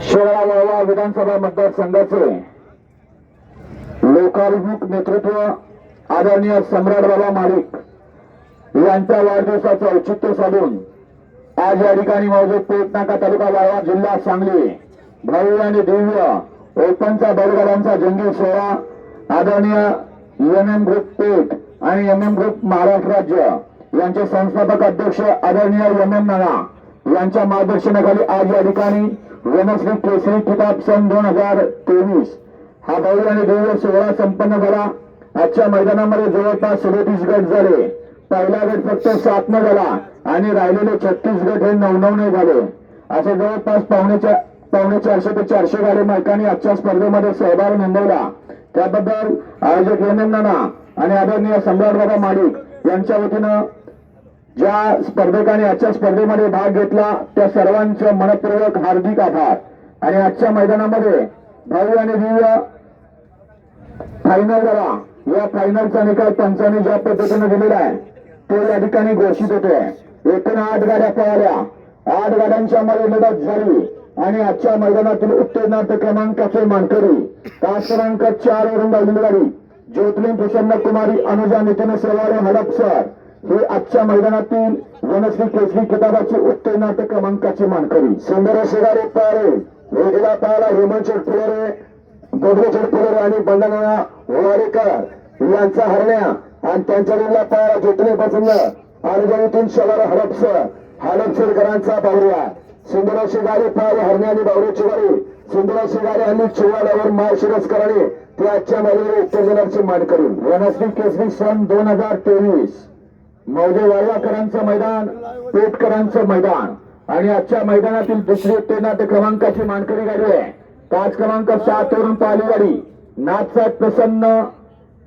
शिराळा वाळवा विधानसभा मतदारसंघाचे लोकाभिमुख नेतृत्व आदरणीय सम्राट बाबा मालिक यांच्या वाढदिवसाचं औचित्य साधून आज या ठिकाणी मौजूद पेटनाका तालुका वाळवा जिल्हा सांगली भव्य आणि दिव्य ओपनचा बैलगाड्यांचा जंगी सोहळा आदरणीय एम एम ग्रुप पेठ आणि एम एम ग्रुप महाराष्ट्र राज्य यांचे संस्थापक अध्यक्ष आदरणीय एम एम नाना यांच्या मार्गदर्शनाखाली आज या ठिकाणी वनश्री केसरी किताब सन दोन हजार तेवीस. हा बैल आणि दिव्य सोहळा संपन्न झाला. आजच्या मैदानामध्ये जवळपास सदोतीस गट झाले. पहिला गट फक्त सात न झाला आणि राहिलेले छत्तीस गट हे नऊ नऊ ने झाले. असे जवळपास पावणेच्या पावणे चारशे ते चारशे गाडी मालकांनी आजच्या स्पर्धेमध्ये सहभाग नोंदवला. त्याबद्दल आयोजक एम आणि आदरणीय सम्राट बाबा माडिक यांच्या वतीनं ज्या स्पर्धकांनी आजच्या स्पर्धेमध्ये भाग घेतला. त्या सर्वांचं मनपूर्वक हार्दिक आभार. आणि आजच्या मैदानामध्ये भाऊ आणि दिव्य फायनल झाला. या फायनलचा निकाल पंचाने ज्या पद्धतीने दिलेला आहे तो या ठिकाणी घोषित होतोय. एकूण आठ गाड्या पळाल्या. आठ गाड्यांच्या मध्ये लढत झाली. आणि आजच्या मैदानातील उत्तेजनार्थ क्रमांकाचे मानकरी तास क्रमांक चार वरून गाडलेली गाडी. ज्योतिलिंग प्रसन्न कुमारी अनुजा नितीन सेवारे हडपसर. हे आजच्या मैदानातील वनश्री केसरी किताबाची उत्तेजनार्थ क्रमांकाची मानकरी. सुंदर शिगारी पारे वेगळा पाहायला हेमंत फुलरे गोदरेश्वर फुलरे आणि बंडना होवारेकर यांचा हरण्या आणि त्यांच्या जिल्हा पाहायला ज्योतिलिंग प्रसन्न अनुजानीतून शहर हडपसर हडपसरकरांचा बावरिया सुंदराशी गाडी पाहायला हरण्या आणि बावरे गाडी सुंदर गाडी आणि चिवाड्यावर माय शिरस्कराने ते आजच्या महिन्यात उत्तेजनाची मानकरी. वनश्री केसरी सन दोन हजार तेवीस. मौजे वाळवाकरांचं मैदान पेटकरांचं मैदान. आणि आजच्या मैदानातील दुसरी उत्तेजनात क्रमांकाची मानकरी गाडी आहे. पाच क्रमांक सात वरून पाली गाडी. नाथसाहेब प्रसन्न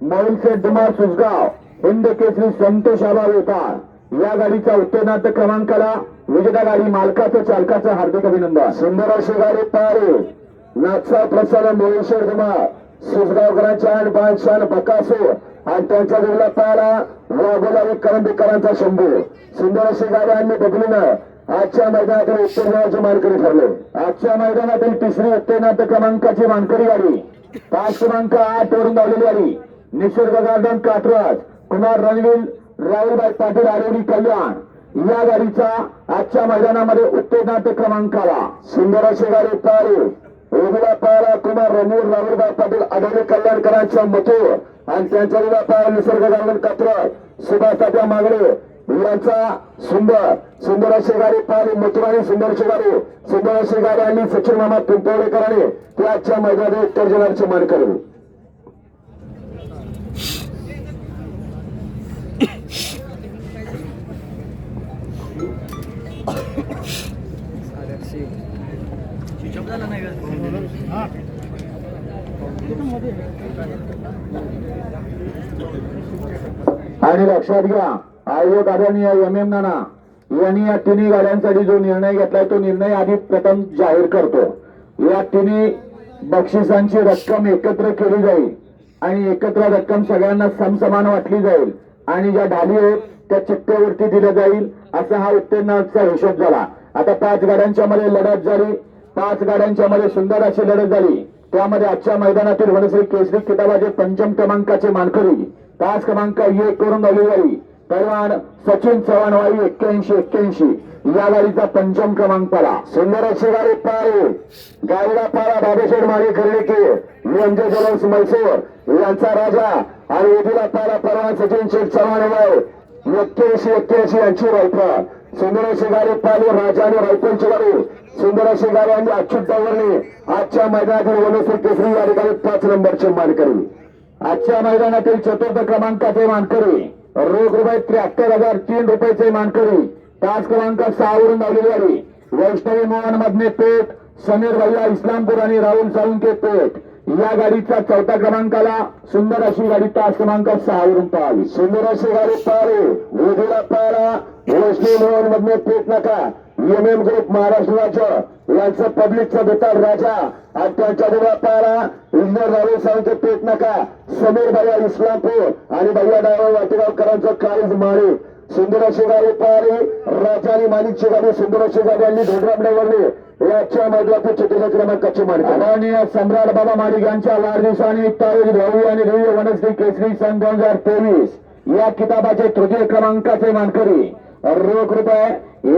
मोलसे डुमार सुसगाव हिंद केसरी संतोष आबा वेताळ. या गाडीचा उत्तेजनात क्रमांकाला विजेता गाडी मालकाचं चालकाचं हार्दिक अभिनंदन. सुंदर अशी गाडी पारे. नाथसाहेब प्रसन्न मोळेश्वर डुमार. सुसगावकरांच्या आणि बादशाह बकासूर. आणि त्यांचा जिल्हा पाहायला वाघोला करंबीकरांचा शंभू. सुंदर अशी गाडी आणली आजच्या मैदानातील उत्तेजनाची मानकरी ठरले. आजच्या मैदानातील तिसरी उत्तेजनात क्रमांकाची मानकरी गाडी. पाच क्रमांक आठ वरून धावलेली गाडी. निसर्ग गार्डन काटराज कुमार रणवीर राहुलबाई पाटील आरोली कल्याण. या गाडीचा आजच्या मैदानामध्ये उत्तेजनात क्रमांकाला सुंदर अशी गाडी पारी उजव्या पायाला कुमार रणवीर राहुलबाई पाटील आढळले कल्याणकरांच्या मथुर. आणि त्यांच्या उजव्या पायाला निसर्ग गार्डन कात्रज सुभाष तात्या मागडे यांचा सुंदर सुंदर शेगारी पाणी मथुराणी सुंदर शेगारी सुंदर शेगारी आणि सचिन मामा पिंपवडेकरांनी त्याच्या मैदानात उत्तर जिल्ह्याचे आणि लक्षात घ्या आयोग आदरणीय एम एम नाना यांनी या तिन्ही गाड्यांसाठी जो निर्णय घेतलाय तो निर्णय आधी प्रथम जाहीर करतो. या तिन्ही बक्षिसांची रक्कम एकत्र केली जाईल आणि एकत्र रक्कम सगळ्यांना समसमान वाटली जाईल आणि ज्या ढाली आहेत त्या चिठ्ठ्यावरती दिल्या जाईल असा हा उत्तीर्णाचा हिशोब झाला. आता पाच गाड्यांच्या मध्ये लढत झाली. पाच गाड्यांच्या मध्ये सुंदर अशी लढत झाली. त्यामध्ये आजच्या मैदानातील वनश्री केसरी किताबाचे पंचम क्रमांकाचे मानकरी पाच क्रमांक एक करून गाडी गाडी पैलवान सचिन चव्हाण वाई एक्क्याऐंशी एक्क्याऐंशी. या गाडीचा पंचम क्रमांक आला सुंदर अशी गाडी पारे गाडीला पारा बाबेश्वर मागे खरेडी म्हणजे जलस मैसूर यांचा राजा आणि उदीला पारा परवान सचिन शेठ चव्हाण वाय एक्क्याऐंशी एक्क्याऐंशी यांची रायफल. सुंदर अशी गाडी पाहिली राजा आणि रायफलची गाडी सुंदर अशी गाडी आणि अच्युत डावरने आजच्या मैदानातील वनश्री केसरी या ठिकाणी पाच नंबरची मानकरी. आजच्या मैदानातील चतुर्थ क्रमांकाचे मानकरी रोख रुपये त्र्याहत्तर हजार तीन रुपयाचे मानकरी. तास क्रमांक सहावरून वरून गाडी. वैष्णवी मोहन मधने पेठ समीर भैया इस्लामपूर आणि राहुल साळुंके पेठ या गाडीचा चौथा क्रमांकाला सुंदर अशी गाडी तास क्रमांक सहावरून वरून सुंदर अशी गाडी पळाली. वेगळा पळाला वैष्णवी मोहन मधने पेठ नका. एम एम ग्रुप महाराष्ट्र राज्य यांचं पब्लिकचा बेतार राजा. आणि त्यांच्या जवळ पारा इंजिनियर राहुल सावंत पेट नका. समीर भैया इस्लामपूर आणि भैया डायवर वाटेगावकरांचं काळीज माळे. सुंदर अशी पारे पळाली राजा आणि मालिकची गाडी सुंदर अशी गाडी यांनी धोडराबड्यावरली याच्या मैदानातील चतुर्थ क्रमांकाची मालिका. माननीय सम्राट बाबा मालिक यांच्या वाढदिवसानिमित्त आयोजित भव्य आणि रवी वनस्पती केसरी सन दोन हजार तेवीस. या किताबाचे तृतीय क्रमांकाचे मानकरी. रोख रुपये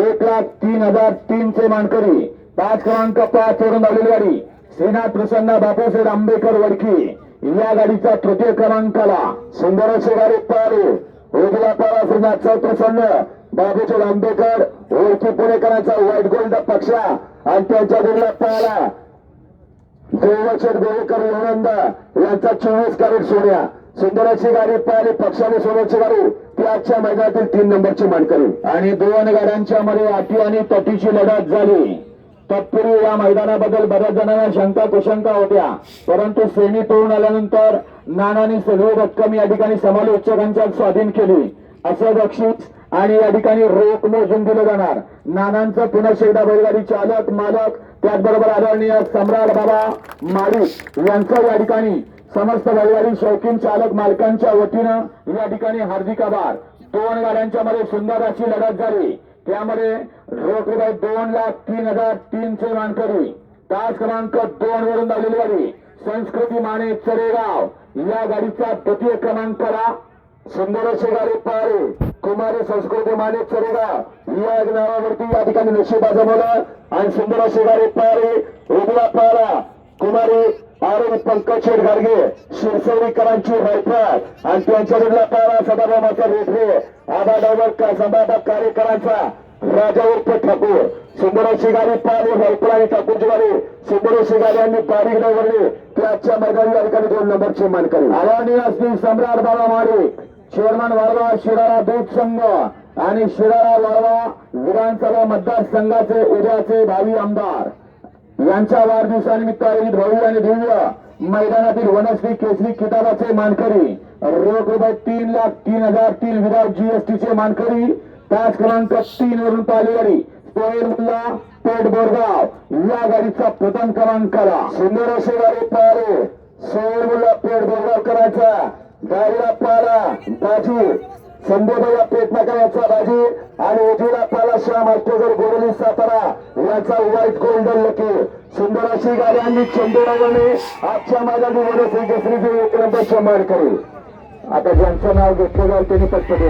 एक लाख तीन हजार तीन चे मानकरी पाच क्रमांक पाच वरून लावलेली गाडी. श्रीनाथ प्रसन्न बापूसाहेब आंबेकर वडकी. या गाडीचा तृतीय क्रमांकाला सुंदर गाडी पळाली उजला पारा श्रीनाथ प्रसन्न बाबूसाहेब आंबेकर ओळखी पुणेकरांचा व्हाईट गोल्ड पक्षा आणि त्यांच्या गुरुला पळाला देवशेठ गोवेकर लोणंद यांचा चोवीस कॅरेट सोन्या. सुंदराची गाडी पळाली पक्षाने सोन्याची गाडी. ती आजच्या मैदानातील तीन नंबरची मानकरी. आणि दोन गाड्यांच्या मध्ये अटी आणि तटीची लढत झाली. तत्पूर्वी या मैदानाबद्दल बऱ्याच जणांना शंका कुशंका होत्या. परंतु श्रेणी तोडून आल्यानंतर नानाने सगळी रक्कम या ठिकाणी समालोचकांच्या स्वाधीन केली. असं बक्षीस आणि या ठिकाणी रोख मोजून दिलं जाणार. नानांचं पुन्हा एकदा बैलगाडी चालक मालक त्याचबरोबर आदरणीय सम्राट बाबा मालिक यांचं या ठिकाणी समस्त बैलगाडी शौकीन चालक मालकांच्या वतीनं या ठिकाणी हार्दिक आभार. दोन गाड्यांच्या मध्ये सुंदर अशी लढत झाली. त्यामध्ये रोख रुपये दोन लाख तीन हजार तीन चे मानकरी. तास क्रमांक दोन वरून लावलेली गाडी. संस्कृती माने चरेगाव. या गाडीचा द्वितीय क्रमांकाला सुंदर अशी गाडी पळाली कुमारी संस्कृती माने चरेगाव. या नावावरती या ठिकाणी नशीब जमवलं आणि सुंदर अशी गाडी पळाली उजवा पळाला कुमारी आरोग्य पंकज शेठ गाडगे शिरसवडीकरांची रायफल आणि त्यांच्याकडला पारा सदाभामाचा रेठरे आबा डायव्हर संभाबा कार्यकरांचा राजा उर्फ ठाकूर. सुंदरशी गाडी पाहिली रायफल आणि ठाकूरची गाडी. सुंदरशी गाडी यांनी बारीक डायव्हरने ते आजच्या मैदानी अधिकारी दोन नंबरची मानकरी. आवानी असतील सम्राट बाबा माडिक चेअरमन वाळवा शिराळा दूध संघ आणि शिराळा वाळवा विधानसभा मतदारसंघाचे उद्याचे भावी आमदार. यांच्या वाढदिवसानिमित्त आयोजित भव्य आणि दिव्य मैदानातील वनश्री केसरी किताबाचे मानकरी रोख रुपये तीन लाख तीन हजार तीन विधान जीएसटीचे मानकरी तास क्रमांक तीन वरून पाहिली सोहेल मुल्ला पेठ बोरगाव या गाडीचा प्रथम क्रमांक आला. सुंदर असे गाडी पारे सोहेल मुल्ला पेठ बोरगाव करायचा. गाडीला पाला बाजू. संबोधया पेटनाका याचा बाजू. आणि उजवीला पाला श्याम अष्टगर गोरली सातारा. याचा व्हाईट गोल्डन लकी. सुंदर अशी गाडी आणि चंदुरावणे आजच्या माझ्या मध्ये श्री केसरीचे एक नंबर सन्मान करेल आता ज्यांचं नाव घेतलं जाईल त्यांनी पटपटे